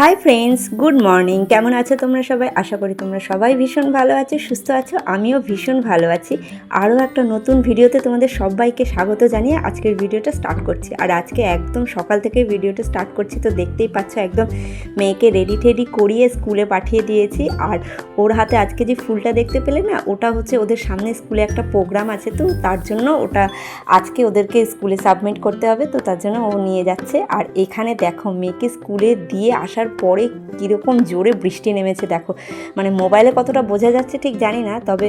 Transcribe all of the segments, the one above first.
Hi friends good morning কেমন আছো তোমরা সবাই? আশা করি তোমরা সবাই ভীষণ ভালো আছো, সুস্থ আছো। আমিও ভীষণ ভালো আছি। আরও একটা নতুন ভিডিওতে তোমাদের সবাইকে স্বাগত জানিয়ে আজকের ভিডিওটা স্টার্ট করছি। আর আজকে একদম সকাল থেকে ভিডিওটা স্টার্ট করছি, তো দেখতেই পাচ্ছ একদম মেয়েকে রেডি টেডি করিয়ে স্কুলে পাঠিয়ে দিয়েছি। আর ওর হাতে আজকে যে ফুলটা দেখতে পেলে না, ওটা হচ্ছে ওদের সামনে স্কুলে একটা প্রোগ্রাম আছে, তো তার জন্য ওটা আজকে ওদেরকে স্কুলে সাবমিট করতে হবে, তো তার জন্য ও নিয়ে যাচ্ছে। আর এখানে দেখো, মেয়েকে স্কুলে দিয়ে আসার পরে কীরকম জোরে বৃষ্টি নেমেছে দেখো। মানে মোবাইলে কতটা বোঝা যাচ্ছে ঠিক জানি না, তবে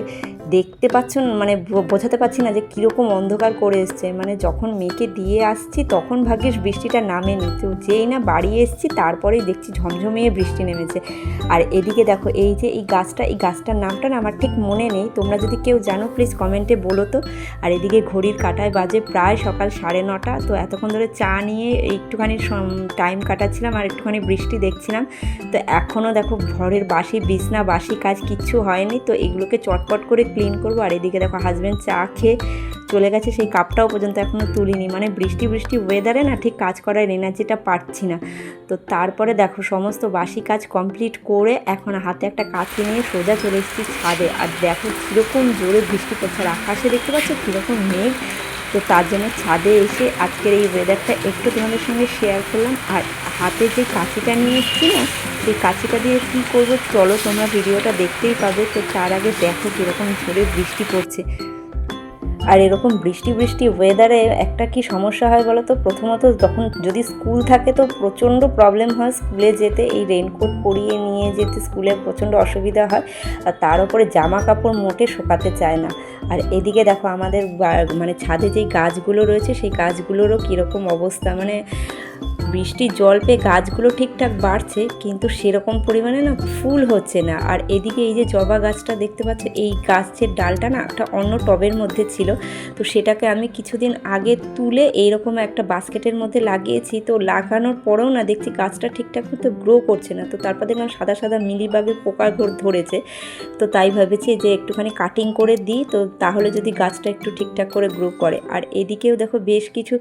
দেখতে পাচ্ছ মানে বোঝাতে পারছি না যে কীরকম অন্ধকার করে এসছে। মানে যখন মেয়েকে দিয়ে আসছি তখন ভাগ্যিস বৃষ্টিটা নামেনি। তো যেই না বাড়ি এসছি তারপরেই দেখছি ঝমঝমিয়ে বৃষ্টি নেমেছে। আর এদিকে দেখো, এই যে এই গাছটা, এই গাছটার নামটা না আমার ঠিক মনে নেই। তোমরা যদি কেউ জানো প্লিজ কমেন্টে বলো তো। আর এদিকে ঘড়ির কাটায় বাজে প্রায় সকাল সাড়ে নটা। তো এতক্ষণ ধরে চা নিয়ে একটুখানি টাইম কাটাচ্ছিলাম আর একটুখানি বৃষ্টি দেখছিলাম। তো এখনও দেখো ঘরের বাসি, বিছনা, বাসি কাজ কিচ্ছু হয়নি। তো এগুলোকে চটপট করে ক্লিন করব। আর এদিকে দেখো হাজব্যান্ড চা খেয়ে চলে গেছে। সেই কাপটাও পর্যন্ত এখনও তুলিনি। মানে বৃষ্টি বৃষ্টি ওয়েদারে না ঠিক কাজ করার এনার্জিটা পাচ্ছি না। তো তারপরে দেখো সমস্ত বাসি কাজ কমপ্লিট করে এখন হাতে একটা কাঁচি নিয়ে সোজা চলে এসেছি ছাদে। আর দেখো কীরকম জোরে বৃষ্টি পড়ছে। আর আকাশে দেখতে পাচ্ছ কীরকম মেঘ। তো তার জন্য ছাদে এসে আজকের এই ওয়েদারটা একটু তোমাদের সঙ্গে শেয়ার করলাম। আর হাতে যে কাঁচিটা নিয়ে এসেছি না, সেই কাঁচিটা দিয়ে কী করব? চলো তোমরা ভিডিওটা দেখতেই পাবে। তো তার আগে দেখো কীরকম ঝড়ে বৃষ্টি পড়ছে। আর এরকম বৃষ্টি বৃষ্টি ওয়েদারে একটা কি সমস্যা হয় বলো তো প্রথমত যখন যদি স্কুল থাকে তো প্রচণ্ড প্রবলেম হয় স্কুলে যেতে। এই রেনকোট পরিয়ে নিয়ে যেতে স্কুলে প্রচণ্ড অসুবিধা হয়। আর তার উপরে জামা কাপড় মোটে শোকাতে চায় না। আর এদিকে দেখো আমাদের মানে ছাদে যেই গাছগুলো রয়েছে, সেই গাছগুলোরও কীরকম অবস্থা? মানে বৃষ্টির জল পেয়ে গাছগুলো ঠিকঠাক বাড়ছে, কিন্তু সেরকম পরিমাণে না ফুল হচ্ছে না। আর এদিকে এই যে জবা গাছটা দেখতে পাচ্ছ, এই গাছের ডালটা না একটা অন্য টবের মধ্যে ছিল। তো সেটাকে আমি কিছুদিন আগে তুলে এইরকম একটা বাস্কেটের মধ্যে লাগিয়েছি। তো লাগানোর পরেও না দেখছি গাছটা ঠিকঠাক মতো গ্রো করছে না। তো তারপর দেখলাম সাদা সাদা মিলিবাগের পোকা ঘর ধরেছে। তো তাই ভেবেছি যে একটুখানি কাটিং করে দিই, তো তাহলে যদি গাছটা একটু ঠিকঠাক করে গ্রো করে। আর এদিকেও দেখো বেশ কিছু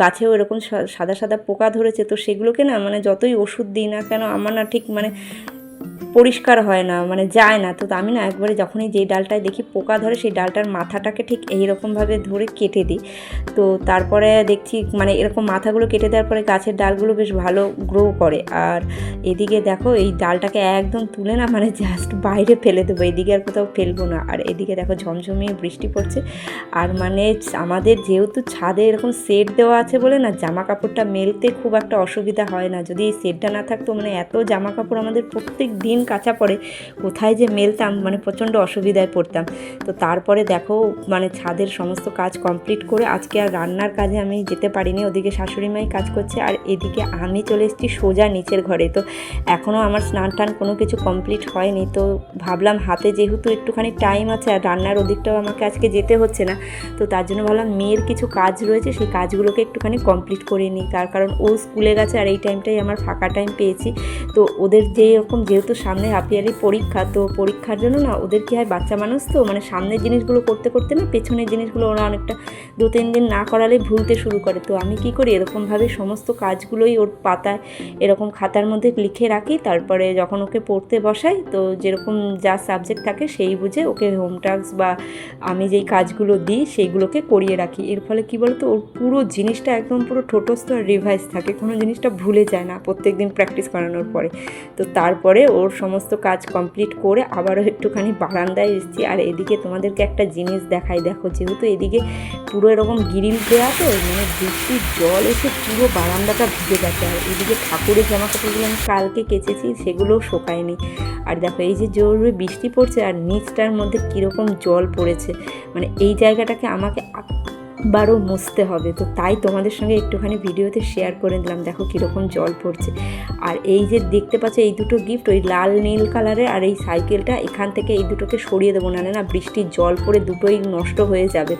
গাছেও এরকম সাদা সাদা পোকা ধরেছে, তো সেগুলোকে না মানে যতই ওষুধ দিই না কেন, আমার না ঠিক মানে পরিষ্কার হয় না মানে যায় না। তো আমি না একবারে যখনই যেই ডালটায় দেখি পোকা ধরে, সেই ডালটার মাথাটাকে ঠিক এইরকমভাবে ধরে কেটে দিই। তো তারপরে দেখছি মানে এরকম মাথাগুলো কেটে দেওয়ার পরে গাছের ডালগুলো বেশ ভালো গ্রো করে। আর এদিকে দেখো, এই ডালটাকে একদম তুলে না মানে জাস্ট বাইরে ফেলে দেবো। এদিকে আর কোথাও ফেলব না। আর এদিকে দেখো ঝমঝমিয়ে বৃষ্টি পড়ছে। আর মানে আমাদের যেহেতু ছাদে এরকম সেট দেওয়া আছে বলে না জামা কাপড়টা মেলতে খুব একটা অসুবিধা হয় না। যদি এই সেটটা না থাকতো মানে এত জামা কাপড় আমাদের প্রত্যেক দিন কাঁচা পড়ে, কোথায় যে মেলতাম মানে প্রচণ্ড অসুবিধায় পড়তাম। তো তারপরে দেখো মানে ছাদের সমস্ত কাজ কমপ্লিট করে আজকে আর রান্নার কাজে আমি যেতে পারিনি, ওদিকে শাশুড়ি মাই কাজ করছে আর এদিকে আমি চলে এসেছি সোজা নিচের ঘরে। তো এখনও আমার স্নান টান কোনো কিছু কমপ্লিট হয়নি, তো ভাবলাম হাতে যেহেতু একটুখানি টাইম আছে আর রান্নার ওদিকটাও আমাকে আজকে যেতে হচ্ছে না, তো তার জন্য ভাবলাম মেয়ের কিছু কাজ রয়েছে, সেই কাজগুলোকে একটুখানি কমপ্লিট করে নিই। তার কারণ ও স্কুলে গেছে আর এই টাইমটাই আমার ফাঁকা টাইম পেয়েছি। তো ওদের যে এরকম যেহেতু সামনে হাফিয়ারি পরীক্ষা, তো পরীক্ষার জন্য না ওদের কী হয় বাচ্চা মানুষ তো? মানে সামনের জিনিসগুলো করতে করতে না পেছনের জিনিসগুলো ওরা অনেকটা দু, তিন দিন না করালে ভুলতে শুরু করে। তো আমি কি করি? এরকমভাবে সমস্ত কাজগুলোই ওর পাতায় এরকম খাতার মধ্যে লিখে রাখি। তারপরে যখন ওকে পড়তে বসাই, তো যেরকম যা সাবজেক্ট থাকে সেই বুঝে ওকে হোম টাস্ক বা আমি যেই কাজগুলো দিই সেইগুলোকে করিয়ে রাখি। এর ফলে কী বলতো? ওর পুরো জিনিসটা একদম পুরো ঠোঁটস্থ আর রিভাইজ থাকে। কোনো জিনিসটা ভুলে যায় না প্রত্যেক দিন প্র্যাকটিস করানোর পরে। তো তারপরে ওর সমস্ত কাজ কমপ্লিট করে আবারও একটুখানি বারান্দায় এসেছি। আর এদিকে তোমাদেরকে একটা জিনিস দেখাই। দেখো, যেহেতু এদিকে পুরো এরকম গিরিল দেওয়া তো মানে বৃষ্টির জল এসে পুরো বারান্দাটা ভিজে গেছে। আর এদিকে ঠাকুরের জামা কাপড়গুলো আমি কালকে কেচেছি, সেগুলোও শোকায়নি। আর দেখো, এই যে জোরে বৃষ্টি পড়ছে, আর নিচটার মধ্যে কীরকম জল পড়েছে। মানে এই জায়গাটাকে আমাকে বারও মুছতে হবে। তো তাই তোমাদের সঙ্গে একটুখানি ভিডিওতে শেয়ার করে দিলাম। দেখো কীরকম জল পড়ছে। আর এই যে দেখতে পাচ্ছ, এই দুটো গিফট ওই লাল, নীল কালারের আর এই সাইকেলটা এখান থেকে এই দুটোকে সরিয়ে দেবো। না না বৃষ্টির জল পড়ে দুটোই নষ্ট হয়ে যাবে।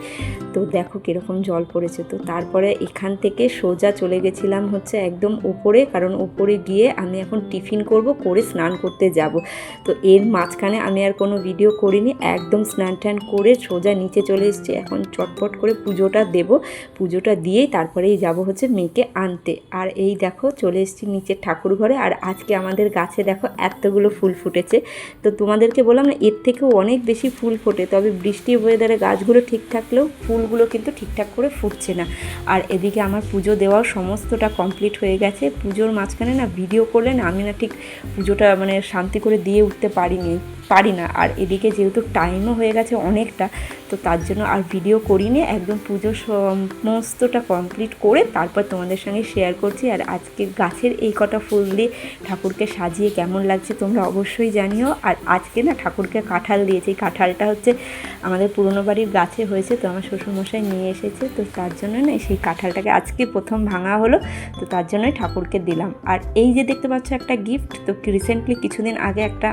তো দেখো কীরকম জল পড়েছে। তো তারপরে এখান থেকে সোজা চলে গেছিলাম হচ্ছে একদম উপরে। কারণ উপরে গিয়ে আমি এখন টিফিন করব, করে স্নান করতে যাব। তো এর মাঝখানে আমি আর কোনো ভিডিও করিনি। একদম স্নান টান করে সোজা নিচে চলে এসেছি। এখন চটপট করে পুজোটা দেব। পুজোটা দিয়েই তারপরেই যাব হচ্ছে মেয়েকে আনতে। আর এই দেখো, চলে এসেছি নিচের ঠাকুর ঘরে। আর আজকে আমাদের গাছে দেখো এতগুলো ফুল ফুটেছে। তো তোমাদেরকে বললাম না, এর থেকেও অনেক বেশি ফুল ফোটে। তবে বৃষ্টি ওয়েদারে গাছগুলো ঠিক থাকলেও ফুলগুলো কিন্তু ঠিকঠাক করে ফুটছে না। আর এদিকে আমার পুজো দেওয়াও সমস্তটা কমপ্লিট হয়ে গেছে। পুজোর মাঝখানে না ভিডিও করলে না আমি না ঠিক পুজোটা মানে শান্তি করে দিয়ে উঠতে পারিনি, পারি না। আর এদিকে যেহেতু টাইমও হয়ে গেছে অনেকটা তো তার জন্য আর ভিডিও করিনি, একদম পুজো সমস্তটা কমপ্লিট করে তারপর তোমাদের সঙ্গে শেয়ার করছি। আর আজকে গাছের এই কটা ফুল দিয়ে ঠাকুরকে সাজিয়ে কেমন লাগছে তোমরা অবশ্যই জানিও। আর আজকে না ঠাকুরকে কাঁঠাল দিয়েছে, কাঁঠালটা হচ্ছে আমাদের পুরনো বাড়ির গাছে হয়েছে, তো আমার শ্বশুরমশাই নিয়ে এসেছে, তো তার জন্য না সেই কাঁঠালটাকে আজকে প্রথম ভাঙা হলো, তো তার জন্যই ঠাকুরকে দিলাম। আর এই যে দেখতে পাচ্ছ একটা গিফট তো রিসেন্টলি কিছুদিন আগে একটা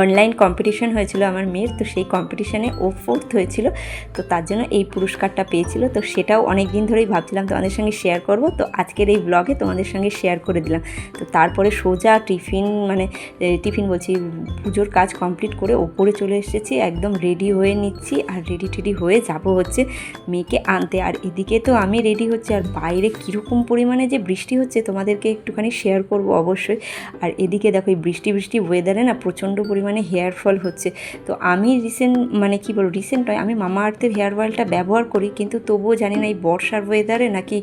অনলাইন কম্পিটিশন হয়েছিল আমার মেয়ের, তো সেই কম্পিটিশানে ও ফোর্থ হয়েছিল, তো তার জন্য এই পুরস্কারটা পেয়েছিল, তো সেটাও অনেক দিন ধরেই ভাবছিলাম তোমাদের সঙ্গে শেয়ার করব, তো আজকের এই ব্লগে তোমাদের সঙ্গে শেয়ার করে দিলাম। তো তারপরে সোজা টিফিন মানে টিফিন বলছি, পুজোর কাজ কমপ্লিট করে ওপরে চলে এসেছি, একদম রেডি হয়ে নিচ্ছি, আর রেডি টেডি হয়ে যাব হচ্ছে মেয়েকে আনতে। আর এদিকে তো আমি রেডি হচ্ছে, আর বাইরে কীরকম পরিমাণে যে বৃষ্টি হচ্ছে তোমাদেরকে একটুখানি শেয়ার করব অবশ্যই। আর এদিকে দেখো এই বৃষ্টি বৃষ্টি ওয়েদারে না প্রচণ্ড পরিমাণে হেয়ার ফল হচ্ছে। তো আমি রিসেন্ট মানে কি বলব রিসেন্ট নয়, আমি মামা আর্থের হেয়ার অয়েলটা ব্যবহার করি, কিন্তু তবুও জানি না এই বর্ষার ওয়েদারে নাকি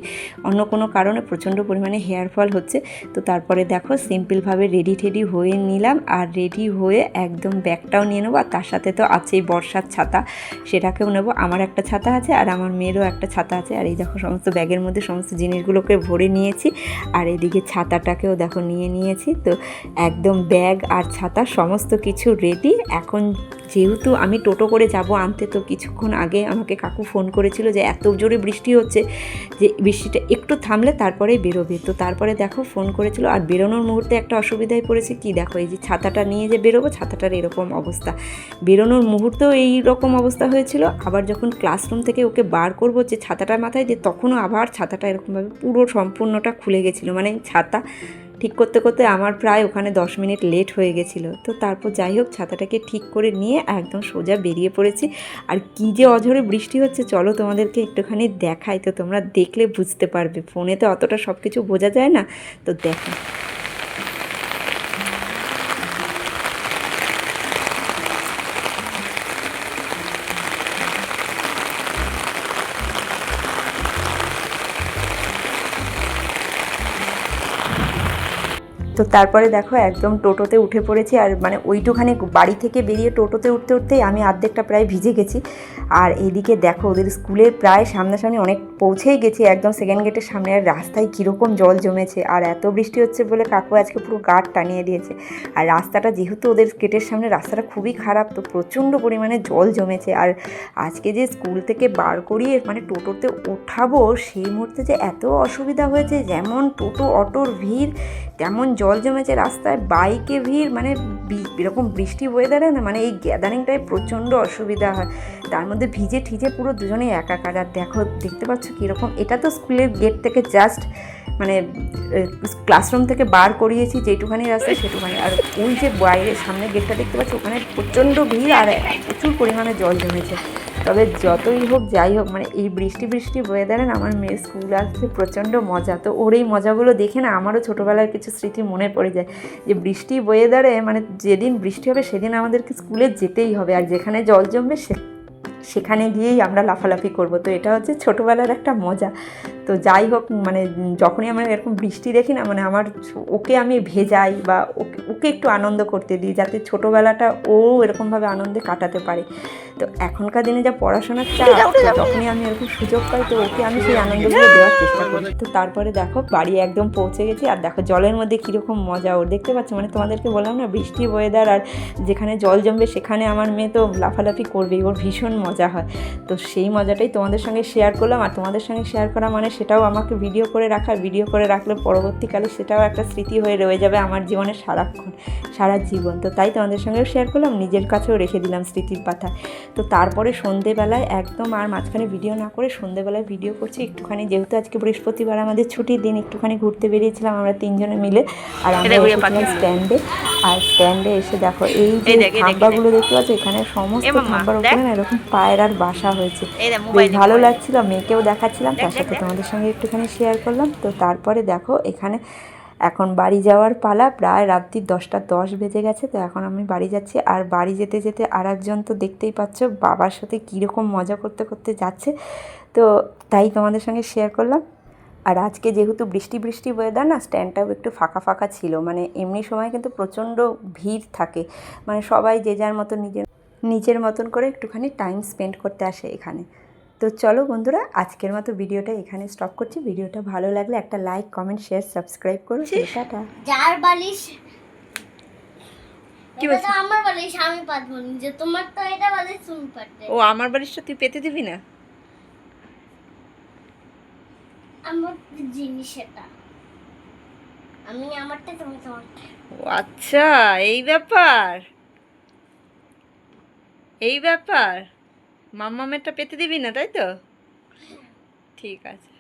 অন্য কোনো কারণে প্রচণ্ড পরিমাণে হেয়ার ফল হচ্ছে। তো তারপরে দেখো সিম্পলভাবে রেডি টেডি হয়ে নিলাম, আর রেডি হয়ে একদম ব্যাগটাও নিয়ে নেব, আর তার সাথে তো আছেই বর্ষার ছাতা। সেটাকেও নেব। আমার একটা ছাতা আছে, আর আমার মেয়েরও একটা ছাতা আছে, আর এই দেখো সমস্ত ব্যাগের মধ্যে সমস্ত জিনিসগুলোকে ভরে নিয়েছি, আর এদিকে ছাতাটাকেও দেখো নিয়ে নিয়েছি। তো একদম ব্যাগ আর ছাতা সমস্ত কিছু রেডি এখন যেহেতু আমি টোটো করে যাব আনতে, তো কিছুক্ষণ আগে আমাকে কাকু ফোন করেছিল যে এত জোরে বৃষ্টি হচ্ছে যে বৃষ্টিটা একটু থামলে তারপরেই বেরোবে। তো তারপরে দেখো ফোন করেছিল। আর বেরোনোর মুহূর্তে একটা অসুবিধায় পড়েছে কি? দেখো এই যে ছাতাটা নিয়ে যে বেরোবো, ছাতাটার এরকম অবস্থা। বেরোনোর মুহূর্তেও এই রকম অবস্থা হয়েছিল। আবার যখন ক্লাসরুম থেকে ওকে বার করব যে ছাতাটা মাথায় দিয়ে, তখনও আবার ছাতাটা এরকমভাবে পুরো সম্পূর্ণটা খুলে গেছিল। মানে ছাতা ঠিক করতে করতে আমার প্রায় ওখানে দশ মিনিট লেট হয়ে গেছিল। তো তারপর যাই হোক, ছাতাটাকে ঠিক করে নিয়ে একদম সোজা বেরিয়ে পড়েছি। আর কি যে অঝরে বৃষ্টি হচ্ছে, চলো তোমাদেরকে একটুখানি দেখাই। তো তোমরা দেখলে বুঝতে পারবে, ফোনে তো অতটা সব কিছু বোঝা যায় না। তো দেখো। তো তারপরে দেখো একদম টোটোতে উঠে পড়েছি আর মানে ওইটুখানি বাড়ি থেকে বেরিয়ে টোটোতে উঠতে উঠতেই আমি অর্ধেকটা প্রায় ভিজে গেছি। আর এইদিকে দেখো, ওদের স্কুলের প্রায় সামনাসামনি অনেক পৌঁছেই গেছি, একদম সেকেন্ড গেটের সামনে। আর রাস্তায় কীরকম জল জমেছে, আর এত বৃষ্টি হচ্ছে বলে কাকু আজকে পুরো গাঢ় টানিয়ে দিয়েছে। আর রাস্তাটা যেহেতু ওদের গেটের সামনে, রাস্তাটা খুবই খারাপ, তো প্রচণ্ড পরিমাণে জল জমেছে। আর আজকে যে স্কুল থেকে বার করিয়ে মানে টোটোতে ওঠাবো, সেই মুহূর্তে যে এত অসুবিধা হয়েছে, যেমন টোটো, অটোর ভিড়, তেমন জল জমেছে রাস্তায়, বাইকে ভিড় মানে এরকম বৃষ্টি ওয়েদারে না মানে এই গ্যাদারিংটায় প্রচণ্ড অসুবিধা হয়। তার মধ্যে ভিজে ঠিজে পুরো দুজনেই একাকার। আর দেখো, দেখতে পাচ্ছ কীরকম? এটা তো স্কুলের গেট থেকে জাস্ট মানে ক্লাসরুম থেকে বার করিয়েছি, যেটুখানি রাস্তা সেটুখানি। আর ওই যে বাইরে সামনে গেটটা দেখতে পাচ্ছ, ওখানে প্রচণ্ড ভিড় আর প্রচুর পরিমাণে জল জমেছে। তবে যতই হোক, যাই হোক মানে এই বৃষ্টি বৃষ্টি ওয়েদারে না আমার মেয়ের স্কুল আসতে প্রচণ্ড মজা। তো ওর এই মজাগুলো দেখে না আমারও ছোটোবেলার কিছু স্মৃতি মনে পড়ে যায়। যে বৃষ্টি ওয়েদারে মানে যেদিন বৃষ্টি হবে, সেদিন আমাদেরকে স্কুলে যেতেই হবে। আর যেখানে জল জমবে, সে সেখানে গিয়েই আমরা লাফালাফি করব। তো এটা হচ্ছে ছোটোবেলার একটা মজা। তো যাই হোক মানে যখনই আমরা এরকম বৃষ্টি দেখি না মানে আমার ওকে আমি ভেজাই বা ওকে ওকে একটু আনন্দ করতে দিই যাতে ছোটোবেলাটা ও এরকমভাবে আনন্দে কাটাতে পারে। তো এখনকার দিনে যা পড়াশোনার চাপ তো যখনই আমি এরকম সুযোগ পাই তো ওকে আমি সেই আনন্দগুলো দেওয়ার চেষ্টা করি। তো তারপরে দেখো বাড়ি একদম পৌঁছে গেছি। আর দেখো জলের মধ্যে কীরকম মজা ওর দেখতে পাচ্ছ? মানে তোমাদেরকে বললাম না বৃষ্টি ওয়েদার আর যেখানে জল জমবে সেখানে আমার মেয়ে তো লাফালাফি করবেই। ওর ভীষণ মজা। হয়। তো সেই মজাটাই তোমাদের সঙ্গে শেয়ার করলাম। আর তোমাদের সঙ্গে শেয়ার করা মানে সেটাও আমাকে ভিডিও করে রাখার ভিডিও করে রাখলে পরবর্তীকালে সেটাও একটা স্মৃতি হয়ে রয়ে যাবে আমার জীবনে সারাক্ষণ সারা জীবন। তো তাই তোমাদের সঙ্গেও শেয়ার করলাম নিজের কাছেও রেখে দিলাম স্মৃতির পাতা। তো তারপরে সন্ধেবেলায় একদম আর মাঝখানে ভিডিও না করে সন্ধেবেলায় ভিডিও করছি। একটুখানি যেহেতু আজকে বৃহস্পতিবার আমাদের ছুটির দিন একটুখানি ঘুরতে বেরিয়েছিলাম আমরা তিনজনে মিলে। আর আমরা। স্ট্যান্ডে আর স্ট্যান্ডে এসে দেখো এই যে। থাম্বাগুলো দেখতে পাচ্ছ? এখানে সমস্ত থাম্বার দেখ। এরকম পায়রার বাসা হয়েছে। বেশ ভালো লাগছিল মেয়েকেও দেখাচ্ছিলাম তার সাথে তোমাদের সঙ্গে একটুখানি শেয়ার করলাম। তো তারপরে দেখো এখানে এখন বাড়ি যাওয়ার পালা প্রায় রাত্রি দশটা দশ বেজে গেছে তো এখন আমি বাড়ি যাচ্ছি। আর বাড়ি যেতে যেতে আর একজন তো দেখতেই পাচ্ছ বাবার সাথে কীরকম মজা করতে করতে যাচ্ছে। তো তাই তোমাদের সঙ্গে শেয়ার করলাম। আর আজকে যেহেতু বৃষ্টি বৃষ্টি ওয়েদার না স্ট্যান্ডটাও একটু ফাঁকা ফাঁকা ছিল। মানে এমনি সময় কিন্তু প্রচণ্ড ভিড় থাকে। মানে সবাই যে যার মতো নিজের নিজের মতন করে একটুখানি টাইম স্পেন্ড করতে আসে এখানে। তো চলো বন্ধুরা আজকের মতো ভিডিওটা এখানে স্টপ করছি। ভিডিওটা ভালো লাগলে একটা লাইক কমেন্ট শেয়ার সাবস্ক্রাইব করো। টাটা। যার বালিশ। কি এটা আমার বালিশ আমি পাতবো যে তোমার তো এটা বালিশ তুমি পারতে ও আমার বাড়িটা তুই পেতে দিবি না? আমার জিনিস এটা। আমি আমারটা তুমি তোমারটা। ও আচ্ছা এই ব্যাপার। এই ব্যাপার? মাম্মা মাম্মামেরটা পেতে দিবি না তাই তো? ঠিক আছে।